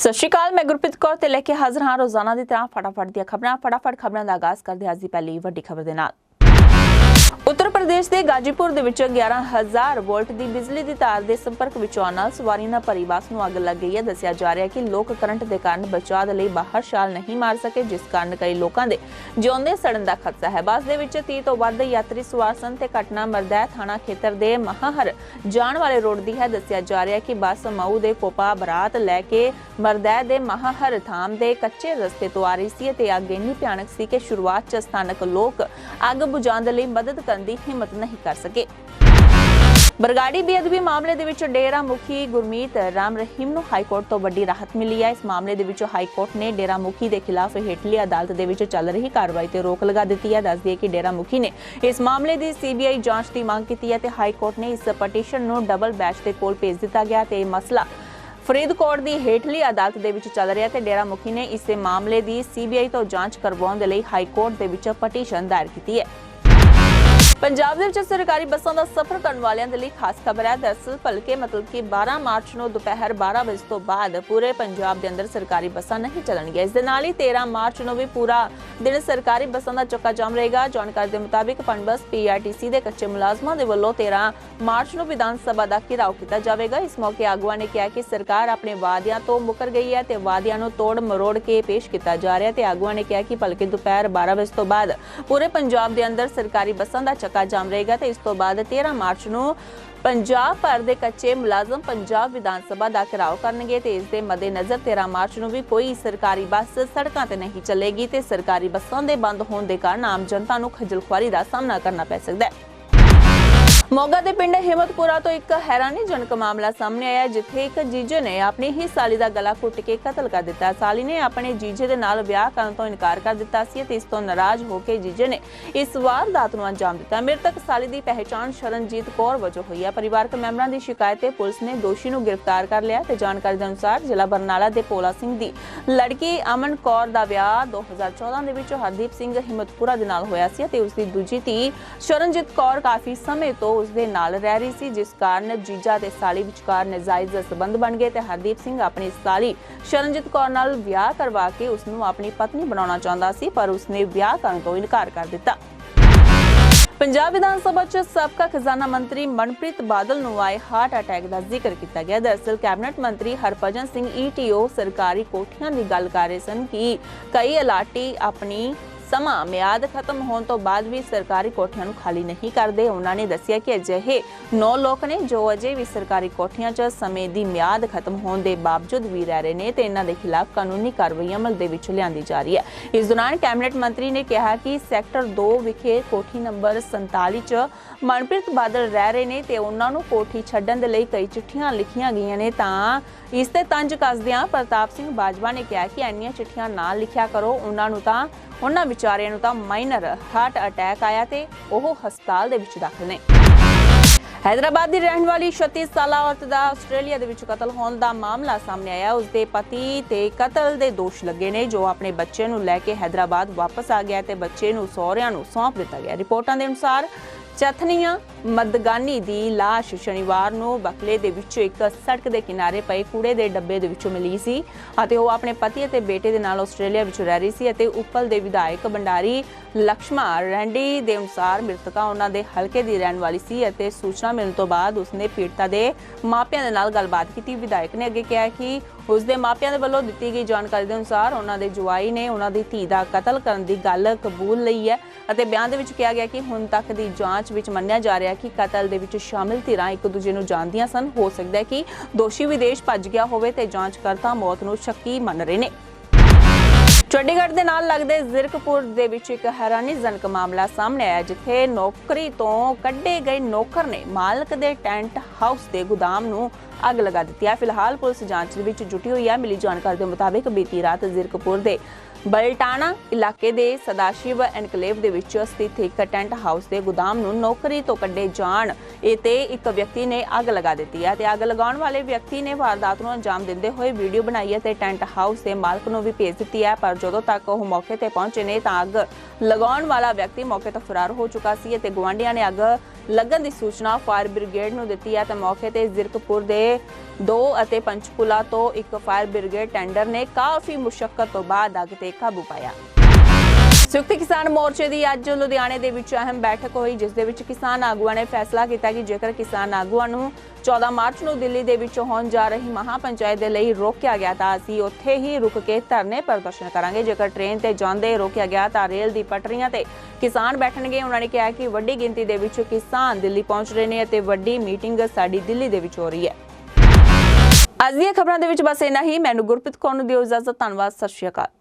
ਸਤਿ ਸ਼੍ਰੀ ਅਕਾਲ, ਮੈਂ ਗੁਰਪ੍ਰੀਤ ਕੌਰ ਤੇ ਲੈ ਕੇ ਹਾਜ਼ਰ ਹਾਂ ਰੋਜ਼ਾਨਾ ਦੀ ਤਰ੍ਹਾਂ ਫਟਾਫਟ ਦੀਆਂ ਖਬਰਾਂ। ਫਟਾਫਟ ਖਬਰਾਂ ਦਾ ਆਗਾਜ਼ ਕਰਦੇ ਹਾਂ ਅੱਜ ਦੀ ਪਹਿਲੀ ਵੱਡੀ ਖਬਰ ਦੇ ਨਾਲ। ਉੱਤਰ ਪ੍ਰਦੇਸ਼ ਦੇ ਗਾਜੀਪੁਰ ਦੇ ਵਿੱਚ 11000 ਵੋਲਟ ਦੀ ਬਿਜਲੀ ਦੀ ਤਾਰ ਦੇ ਸੰਪਰਕ ਵਿੱਚ ਆਉਣ ਨਾਲ ਸਵਾਰੀ ਨਾਲ ਭਰੀ ਬੱਸ ਨੂੰ ਅੱਗ ਲੱਗ ਗਈ ਹੈ। ਦੱਸਿਆ ਜਾ ਰਿਹਾ ਹੈ ਕਿ ਲੋਕ ਕਰੰਟ ਦੇ ਕਾਰਨ ਬਚਾਅ ਦੇ ਲਈ ਬਾਹਰ ਛਾਲ ਨਹੀਂ ਮਾਰ ਸਕੇ, ਜਿਸ ਕਾਰਨ ਕਈ ਲੋਕਾਂ ਦੇ ਜਿਉਂਦੇ ਸੜਨ ਦਾ ਖਤਰਾ ਹੈ। ਬੱਸ ਦੇ ਵਿੱਚ 30 ਤੋਂ ਵੱਧ ਯਾਤਰੀ ਸਵਾਰ ਸਨ ਤੇ ਘਟਨਾ ਮਰਦੈ ਥਾਣਾ ਖੇਤਰ ਦੇ ਮਹਾਹਰ ਜਾਣ ਵਾਲੇ ਰੋਡ ਦੀ ਹੈ। ਦੱਸਿਆ ਜਾ ਰਿਹਾ ਹੈ ਕਿ ਬੱਸ ਮਊ ਦੇ ਕੋਪਾ ਬਰਾਤ ਲੈ ਕੇ ਮਰਦੈ ਦੇ ਮਹਾਹਰ ਥਾਮ ਦੇ ਕੱਚੇ ਰਸਤੇ ਤੋਂ ਆ ਰਹੀ ਸੀ ਤੇ ਅੱਗ ਇੰਨੀ ਭਿਆਨਕ ਸੀ ਕਿ ਸ਼ੁਰੂਆਤ 'ਚ ਸਥਾਨਕ ਲੋਕ ਅੱਗ ਬੁਝਾਉਣ ਦੇ ਲਈ ਮਦਦ ਕਰਨ ਦੀ ਹਿੰਮਤ ਨਹੀਂ ਕਰ ਸਕੇ। ਬਰਗਾੜੀ ਬੇਅਦਬੀ ਮਾਮਲੇ ਦੇ ਵਿੱਚ ਡੇਰਾ ਮੁਖੀ ਗੁਰਮੀਤ ਰਾਮ ਰਹੀਮ ਨੂੰ ਹਾਈ ਕੋਰਟ ਤੋਂ ਵੱਡੀ ਰਾਹਤ ਮਿਲੀ ਹੈ। ਇਸ ਮਾਮਲੇ ਦੇ ਵਿੱਚ ਹਾਈ ਕੋਰਟ ਨੇ ਡੇਰਾ ਮੁਖੀ ਦੇ ਖਿਲਾਫ ਹੇਠਲੀ ਅਦਾਲਤ ਦੇ ਵਿੱਚ ਚੱਲ ਰਹੀ ਕਾਰਵਾਈ ਤੇ ਰੋਕ ਲਗਾ ਦਿੱਤੀ ਹੈ। ਦੱਸਦੀ ਹੈ ਕਿ ਡੇਰਾ ਮੁਖੀ ਨੇ ਇਸ ਮਾਮਲੇ ਦੀ ਸੀਬੀਆਈ ਜਾਂਚ ਦੀ ਮੰਗ ਕੀਤੀ ਹੈ ਤੇ ਹਾਈ ਕੋਰਟ ਨੇ ਇਸ ਪਟੀਸ਼ਨ ਨੂੰ ਡਬਲ ਬੈਂਚ ਦੇ ਕੋਲ ਭੇਜ ਦਿੱਤਾ ਗਿਆ ਤੇ ਇਹ ਮਸਲਾ ਫਰੀਦਕੋਟ ਦੀ ਹੇਠਲੀ ਅਦਾਲਤ ਦੇ ਵਿੱਚ ਚੱਲ ਰਿਹਾ ਤੇ ਡੇਰਾ ਮੁਖੀ ਨੇ ਇਸੇ ਮਾਮਲੇ ਦੀ ਸੀਬੀਆਈ ਤੋਂ ਜਾਂਚ ਕਰਵਾਉਣ ਦੇ ਲਈ ਹਾਈ ਕੋਰਟ ਦੇ ਵਿੱਚ ਪਟੀਸ਼ਨ ਦਾਇਰ ਕੀਤੀ ਹੈ। ਪੰਜਾਬ ਦੇ ਵਿੱਚ ਸਰਕਾਰੀ ਬੱਸਾਂ ਦਾ ਸਫ਼ਰ ਕਰਨ ਵਾਲਿਆਂ ਦੇ ਲਈ ਖਾਸ ਖਬਰ ਹੈ। ਦਰਅਸਲ ਭਲਕੇ ਮਤਲਬ ਕਿ 12 ਮਾਰਚ ਨੂੰ ਦੁਪਹਿਰ 12 ਵਜੇ ਤੋਂ ਬਾਅਦ ਪੂਰੇ ਪੰਜਾਬ ਦੇ ਅੰਦਰ ਸਰਕਾਰੀ ਬੱਸਾਂ ਨਹੀਂ ਚੱਲਣਗੀਆਂ। ਇਸ ਦੇ ਨਾਲ ਹੀ 13 ਮਾਰਚ ਨੂੰ ਵੀ ਪੂਰਾ ਦਿਨ ਸਰਕਾਰੀ ਬੱਸਾਂ ਦਾ ਚੱਕਾ ਜਾਮ ਰਹੇਗਾ। ਜਾਣਕਾਰੀ ਦੇ ਮੁਤਾਬਿਕ ਪਨਬਸ ਪੀਆਰਟੀਸੀ ਦੇ ਕੱਚੇ ਮੁਲਾਜ਼ਮਾਂ ਦੇ ਵੱਲੋਂ 13 ਮਾਰਚ ਨੂੰ ਵਿਧਾਨ ਸਭਾ ਦਾ ਘਿਰਾਓ ਕੀਤਾ ਜਾਵੇਗਾ। ਇਸ ਮੌਕੇ ਆਗੂਆਂ ਨੇ ਕਿਹਾ ਕਿ ਸਰਕਾਰ ਆਪਣੇ ਵਾਅਦਿਆਂ ਤੋਂ ਮੁਕਰ ਗਈ ਹੈ ਤੇ ਵਾਅਦਿਆਂ ਨੂੰ ਤੋੜ ਮਰੋੜ ਕੇ ਪੇਸ਼ ਕੀਤਾ ਜਾ ਰਿਹਾ ਤੇ ਆਗੂਆਂ ਨੇ ਕਿਹਾ ਕਿ ਭਲਕੇ ਦੁਪਹਿਰ 12 ਵਜੇ ਤੋਂ ਬਾਅਦ ਪੂਰੇ ਪੰਜਾਬ ਦੇ ਅੰਦਰ ਸਰਕਾਰੀ ਬੱਸਾਂ ਦਾ ਚੱਕਾ ਜਾਮ ਰਹੇਗਾ ਤੇ ਇਸ ਤੋਂ ਬਾਅਦ 13 ਮਾਰਚ ਨੂੰ ਪੰਜਾਬ ਭਰ ਦੇ ਕੱਚੇ ਮੁਲਾਜ਼ਮ ਪੰਜਾਬ ਵਿਧਾਨ ਸਭਾ ਦਾ ਘਿਰਾਓ ਕਰਨਗੇ ਤੇ ਇਸ ਦੇ ਮੱਦੇਨਜ਼ਰ 13 ਮਾਰਚ ਨੂੰ ਵੀ ਕੋਈ ਸਰਕਾਰੀ ਬੱਸ ਸੜਕਾਂ ਤੇ ਨਹੀਂ ਚੱਲੇਗੀ ਤੇ ਸਰਕਾਰੀ ਬੱਸਾਂ ਦੇ ਬੰਦ ਹੋਣ ਦੇ ਕਾਰਨ ਆਮ ਜਨਤਾ ਨੂੰ ਖੱਜਲ ਖੁਆਰੀ ਦਾ ਸਾਹਮਣਾ ਕਰਨਾ ਪੈ ਸਕਦਾ ਹੈ। ਮੋਗਾ ਦੇ ਪਿੰਡ ਹਿੰਮਤਪੁਰਾ ਤੋਂ ਇੱਕ ਹੈਰਾਨੀਜਨਕ ਮਾਮਲਾ ਸਾਹਮਣੇ ਆਇਆ, ਜਿੱਥੇ ਇੱਕ ਜੀਜੇ ਨੇ ਆਪਣੀ ਹੀ ਸਾਲੀ ਦਾ ਗਲਾ ਘੁੱਟ ਕੇ ਕਤਲ ਕਰ ਦਿੱਤਾ। ਸਾਲੀ ਨੇ ਆਪਣੇ ਜੀਜੇ ਦੇ ਨਾਲ ਵਿਆਹ ਕਰਨ ਤੋਂ ਇਨਕਾਰ ਕਰ ਦਿੱਤਾ ਸੀ ਤੇ ਇਸ ਤੋਂ ਨਾਰਾਜ਼ ਹੋ ਕੇ ਜੀਜੇ ਨੇ ਇਸ ਵਾਰਦਾਤ ਨੂੰ ਅੰਜਾਮ ਦਿੱਤਾ। ਮ੍ਰਿਤਕ ਸਾਲੀ ਦੀ ਪਹਿਚਾਣ ਸ਼ਰਨਜੀਤ ਕੌਰ ਵਜੋਂ ਹੋਈ ਹੈ ਪਰਿਵਾਰਕ ਮੈਂਬਰਾਂ ਦੀ ਸ਼ਿਕਾਇਤ ਤੇ ਪੁਲਿਸ ਨੇ ਦੋਸ਼ੀ ਨੂੰ ਗ੍ਰਿਫਤਾਰ ਕਰ ਲਿਆ ਤੇ ਜਾਣਕਾਰੀ ਦੇ ਅਨੁਸਾਰ ਜ਼ਿਲ੍ਹਾ ਬਰਨਾਲਾ ਦੇ ਪੋਲਾ ਸਿੰਘ ਦੀ ਲੜਕੀ ਅਮਨ ਕੌਰ ਦਾ ਵਿਆਹ 2014 ਦੇ ਵਿੱਚ ਹਰਦੀਪ ਸਿੰਘ ਹਿੰਮਤਪੁਰਾ ਦੇ ਨਾਲ ਹੋਇਆ ਸੀ ਤੇ ਉਸ ਦੀ ਦੂਜੀ ਧੀ ਸ਼ਰਨਜੀਤ ਕੌਰ ਕਾਫੀ ਸਮੇਂ ਤੋਂ ਉਸ ਦੇ ਨਾਲ ਰਹਿ ਰਹੀ ਸੀ, ਜਿਸ ਕਾਰਨ ਜੀਜਾ ਤੇ ਸਾਲੀ ਵਿਚਕਾਰ ਨਜਾਇਜ਼ ਸਬੰਧ ਬਣ ਗਏ ਤੇ ਹਰਦੀਪ ਸਿੰਘ ਆਪਣੀ ਸਾਲੀ ਸ਼ਰਨਜੀਤ ਕੌਰ ਨਾਲ ਵਿਆਹ ਕਰਵਾ ਕੇ ਉਸ ਨੂੰ ਆਪਣੀ ਪਤਨੀ ਬਣਾਉਣਾ ਚਾਹੁੰਦਾ ਸੀ, ਪਰ ਉਸਨੇ ਵਿਆਹ ਕਰਨ ਤੋਂ ਇਨਕਾਰ ਕਰ ਦਿੱਤਾ। ਪੰਜਾਬ ਵਿਧਾਨ ਸਭਾ 'ਚ ਸਾਬਕਾ ਖਜ਼ਾਨਾ ਮੰਤਰੀ ਮਨਪ੍ਰੀਤ ਬਾਦਲ ਨੂੰ ਆਏ ਹਾਰਟ ਅਟੈਕ ਦਾ ਜ਼ਿਕਰ ਕੀਤਾ ਗਿਆ। ਦਰਅਸਲ ਕੈਬਨਿਟ ਮੰਤਰੀ ਹਰਭਜਨ ਸਿੰਘ ਈਟੀਓ ਸਰਕਾਰੀ ਕੋਠੀਆਂ ਦੀ ਗੱਲ ਕਰ ਰਹੇ ਸਨ ਕਿ ਕਈ ਅਲਾਟੀ ਆਪਣੀ ਸਮਾਂ ਮਿਆਦ ਖਤਮ ਹੋਣ ਤੋਂ ਬਾਅਦ ਵੀ ਸਰਕਾਰੀ ਕੋਠੀਆਂ ਨੂੰ ਖਾਲੀ ਨਹੀਂ ਕਰਦੇ। ਉਹਨਾਂ ਨੇ ਦੱਸਿਆ ਕਿ ਅਜਿਹੇ 9 ਲੋਕ ਨੇ ਜੋ ਅਜੇ ਵੀ ਸਰਕਾਰੀ ਕੋਠੀਆਂ 'ਚ ਸਮੇਂ ਦੀ ਮਿਆਦ ਖਤਮ ਹੋਣ ਦੇ ਬਾਵਜੂਦ ਵੀ ਰਹਿ ਰਹੇ ਨੇ ਤੇ ਇਹਨਾਂ ਦੇ ਖਿਲਾਫ ਕਾਨੂੰਨੀ ਕਾਰਵਾਈ ਅਮਲ ਦੇ ਵਿੱਚ ਲਿਆਂਦੀ ਜਾ ਰਹੀ ਹੈ। ਇਸ ਦੌਰਾਨ ਕੈਬਨਿਟ ਮੰਤਰੀ ਨੇ ਕਿਹਾ ਕਿ ਸੈਕਟਰ 2 ਵਿਖੇ ਕੋਠੀ ਨੰਬਰ 47 'ਚ ਮਨਪ੍ਰੀਤ ਬਾਦਲ ਰਹਿ ਰਹੇ ਨੇ ਤੇ ਉਹਨਾਂ ਨੂੰ ਕੋਠੀ ਛੱਡਣ ਦੇ ਲਈ ਕਈ ਚਿੱਠੀਆਂ ਲਿਖੀਆਂ ਗਈਆਂ ਨੇ। ਤਾਂ ਇਸ ਤੇ ਤੰਜ ਕੱਸਦਿਆਂ ਪ੍ਰਤਾਪ ਸਿੰਘ ਬਾਜਵਾ ਨੇ ਕਿਹਾ ਕਿ ਇੰਨੀਆਂ ਚਿੱਠੀਆਂ ਨਾ ਲਿਖਿਆ ਕਰੋ, ਉਹਨਾਂ ਨੂੰ ਤਾਂ ਉਹਨਾਂ ਵਿਚਾਰਿਆਂ ਨੂੰ ਤਾਂ ਮਾਈਨਰ ਹਾਰਟ ਅਟੈਕ ਆਇਆ ਤੇ ਉਹ ਹਸਪਤਾਲ ਦੇ ਵਿੱਚ ਦਾਖਲ ਨੇ। ਹੈਦਰਾਬਾਦ ਦੀ ਰਹਿਣ ਵਾਲੀ 36 ਸਾਲਾ ਔਰਤ ਦਾ ਆਸਟ੍ਰੇਲੀਆ ਦੇ ਵਿੱਚ ਕਤਲ ਹੋਣ ਦਾ ਮਾਮਲਾ ਸਾਹਮਣੇ ਆਇਆ। ਉਸ ਦੇ ਪਤੀ ਤੇ ਕਤਲ ਦੇ ਦੋਸ਼ ਲੱਗੇ ਨੇ, ਜੋ ਆਪਣੇ ਬੱਚੇ ਨੂੰ ਲੈ ਕੇ ਹੈਦਰਾਬਾਦ ਵਾਪਸ ਆ ਗਿਆ ਤੇ ਬੱਚੇ ਨੂੰ ਸਹੁਰਿਆਂ ਨੂੰ ਸੌਂਪ ਦਿੱਤਾ ਗਿਆ। ਰਿਪੋਰਟਾਂ ਦੇ ਅਨੁਸਾਰ ਚਥਨੀਆਂ ਮਦਗਾਨੀ ਦੀ ਲਾਸ਼ ਸ਼ਨੀਵਾਰ ਨੂੰ ਬਕਲੇ ਦੇ ਵਿੱਚ ਇੱਕ ਸੜਕ ਦੇ ਕਿਨਾਰੇ ਪਏ ਕੂੜੇ ਦੇ ਡੱਬੇ ਦੇ ਵਿੱਚੋਂ ਮਿਲੀ ਸੀ ਅਤੇ ਉਹ ਆਪਣੇ ਪਤੀ ਅਤੇ ਬੇਟੇ ਦੇ ਨਾਲ ਆਸਟ੍ਰੇਲੀਆ ਵਿੱਚ ਰਹਿ ਰਹੀ ਸੀ ਅਤੇ ਉੱਪਲ ਦੇ ਵਿਧਾਇਕ ਬੰਡਾਰੀ ਲక్ష్ਮਾ ਰੈਂਡੀ ਦੇ ਅਨੁਸਾਰ ਮ੍ਰਿਤਕਾ ਉਹਨਾਂ ਦੇ ਹਲਕੇ ਦੀ ਰਹਿਣ ਵਾਲੀ ਸੀ ਅਤੇ ਸੂਚਨਾ ਮਿਲਣ ਤੋਂ ਬਾਅਦ ਉਸਨੇ ਪੀੜਤਾ ਦੇ ਮਾਪਿਆਂ ਦੇ ਨਾਲ ਗੱਲਬਾਤ ਕੀਤੀ। ਵਿਧਾਇਕ ਨੇ ਅੱਗੇ ਕਿਹਾ ਕਿ ਉਸ ਦੇ ਮਾਪਿਆਂ ਦੇ ਵੱਲੋਂ ਦਿੱਤੀ ਗਈ ਜਾਣਕਾਰੀ ਦੇ ਅਨੁਸਾਰ ਉਹਨਾਂ ਦੇ ਜਵਾਈ ਨੇ ਉਹਨਾਂ ਦੀ ਧੀ ਦਾ ਕਤਲ ਕਰਨ ਦੀ ਗੱਲ ਕਬੂਲ ਲਈ ਹੈ ਅਤੇ ਬਿਆਨ ਦੇ ਵਿੱਚ ਕਿਹਾ ਗਿਆ ਕਿ ਹੁਣ ਤੱਕ ਦੀ ਜਾਂਚ ਵਿੱਚ ਮੰਨਿਆ ਜਾ ਰਿਹਾ ਕਿ ਕਤਲ ਦੇ ਵਿੱਚ ਸ਼ਾਮਿਲ ਧਿਰਾਂ ਇੱਕ ਦੂਜੇ ਨੂੰ ਜਾਣਦੀਆਂ ਸਨ। ਹੋ ਸਕਦਾ ਹੈ ਕਿ ਦੋਸ਼ੀ ਵਿਦੇਸ਼ ਭੱਜ ਗਿਆ ਹੋਵੇ ਤੇ ਜਾਂਚਕਰਤਾ ਮੌਤ ਨੂੰ ਸ਼ੱਕੀ ਮੰਨ ਰਹੇ ਨੇ। ਚੰਡੀਗੜ੍ਹ ਦੇ ਨਾਲ ਲੱਗਦੇ ਜ਼ਿਰਕਪੁਰ ਦੇ ਵਿੱਚ ਇੱਕ ਹੈਰਾਨੀਜਨਕ ਮਾਮਲਾ ਸਾਹਮਣੇ ਆਇਆ, ਜਿੱਥੇ ਨੌਕਰੀ ਤੋਂ ਕੱਢੇ ਗਏ ਨੌਕਰ ਨੇ ਮਾਲਕ ਦੇ ਟੈਂਟ ਹਾਊਸ ਦੇ ਗੋਦਾਮ ਨੂੰ ਅੱਗ ਲਗਾ ਦਿੱਤੀ ਹੈ। ਫਿਲਹਾਲ ਪੁਲਿਸ ਜਾਂਚ ਦੇ ਵਿੱਚ ਜੁਟੀ ਹੋਈ ਹੈ। ਮਿਲੀ ਜਾਣਕਾਰੀ ਦੇ ਮੁਤਾਬਿਕ ਬੀਤੀ ਰਾਤ ਜ਼ਿਰਕਪੁਰ ਦੇ ਬਲਟਾਣਾ ਇਲਾਕੇ ਦੇ ਸਦਾਸ਼ਿਵ ਐਨਕਲੇਵ ਦੇ ਵਿੱਚ ਸਥਿਤ ਇੱਕ ਟੈਂਟ ਹਾਊਸ ਦੇ ਗੋਦਾਮ ਨੂੰ ਨੌਕਰੀ ਤੋਂ ਕੱਢੇ ਜਾਣ ਤੇ ਇੱਕ ਵਿਅਕਤੀ ਨੇ ਅੱਗ ਲਗਾ ਦਿੱਤੀ ਹੈ ਤੇ ਅੱਗ ਲਗਾਉਣ ਵਾਲੇ ਵਿਅਕਤੀ ਨੇ ਵਾਰਦਾਤ ਨੂੰ ਅੰਜਾਮ ਦਿੰਦੇ ਹੋਏ ਵੀਡੀਓ ਬਣਾਈ ਹੈ ਤੇ ਟੈਂਟ ਹਾਊਸ ਦੇ ਮਾਲਕ ਨੂੰ ਵੀ ਭੇਜ ਦਿੱਤੀ ਹੈ। ਪਰ ਜਦੋਂ ਤੱਕ ਉਹ ਮੌਕੇ ਤੇ ਪਹੁੰਚੇ ਨੇ ਤਾਂ ਅੱਗ ਲਗਾਉਣ ਵਾਲਾ ਵਿਅਕਤੀ ਮੌਕੇ ਤੋਂ ਫਰਾਰ ਹੋ ਚੁੱਕਾ ਸੀ ਤੇ ਗਵਾਂਢੀਆਂ ਨੇ ਅੱਗ ਲੱਗਣ ਦੀ ਸੂਚਨਾ ਫਾਇਰ ਬ੍ਰਿਗੇਡ ਨੂੰ ਦਿੱਤੀ ਹੈ। ਤਾਂ ਮੌਕੇ ਤੇ ਜ਼ਿਰਕਪੁਰ ਦੇ ਦੋ ਅਤੇ ਪੰਚਕੂਲਾ ਤੋਂ ਇੱਕ ਫਾਇਰ ਬ੍ਰਿਗੇਡ ਟੈਂਡਰ ਨੇ ਕਾਫੀ ਮੁਸ਼ਕਲ ਤੋਂ ਬਾਅਦ ਅੱਗ ਤੇ ਕਾਬੂ ਪਾਇਆ। ਸੰਯੁਕਤ ਕਿਸਾਨ ਮੋਰਚੇ ਦੀ ਅੱਜ ਲੁਧਿਆਣੇ ਦੇ ਵਿੱਚ ਅਹਿਮ ਬੈਠਕ ਹੋਈ, ਜਿਸ ਦੇ ਵਿੱਚ ਕਿਸਾਨ ਆਗੂਆਂ ਨੇ ਫੈਸਲਾ ਕੀਤਾ ਕਿ ਜੇਕਰ ਕਿਸਾਨ ਆਗੂਆਂ ਨੂੰ 14 ਮਾਰਚ ਨੂੰ ਦਿੱਲੀ ਦੇ ਵਿੱਚ ਹੋਣ ਜਾ ਰਹੀ ਮਹਾ ਪੰਚਾਇਤ ਦੇ ਲਈ ਰੋਕਿਆ ਗਿਆ ਤਾਂ ਅਸੀਂ ਉੱਥੇ ਹੀ ਰੁਕ ਕੇ ਧਰਨੇ ਪ੍ਰਦਰਸ਼ਨ ਕਰਾਂਗੇ। ਜੇਕਰ ਟ੍ਰੇਨ ਤੇ ਜਾਂਦੇ ਰੋਕਿਆ ਗਿਆ ਤਾਂ ਰੇਲ ਦੀ ਪਟੜੀਆਂ ਤੇ ਕਿਸਾਨ ਬੈਠਣਗੇ। ਉਹਨਾਂ ਨੇ ਕਿਹਾ ਕਿ ਵੱਡੀ ਗਿਣਤੀ ਦੇ ਵਿੱਚ ਕਿਸਾਨ ਦਿੱਲੀ ਪਹੁੰਚ ਰਹੇ ਨੇ ਅਤੇ ਵੱਡੀ ਮੀਟਿੰਗ ਸਾਡੀ ਦਿੱਲੀ ਦੇ ਵਿੱਚ ਹੋ ਰਹੀ ਹੈ। ਅੱਜ ਦੀਆਂ ਖਬਰਾਂ ਦੇ ਵਿੱਚ ਬਸ ਇੰਨਾ ਹੀ। ਮੈਨੂੰ ਗੁਰਪ੍ਰੀਤ ਕੌਰ ਨੂੰ ਦਿਓ ਇਜਾਜ਼ਤ। ਧੰਨਵਾਦ। ਸਤਿ ਸ਼੍ਰੀ ਅਕਾਲ।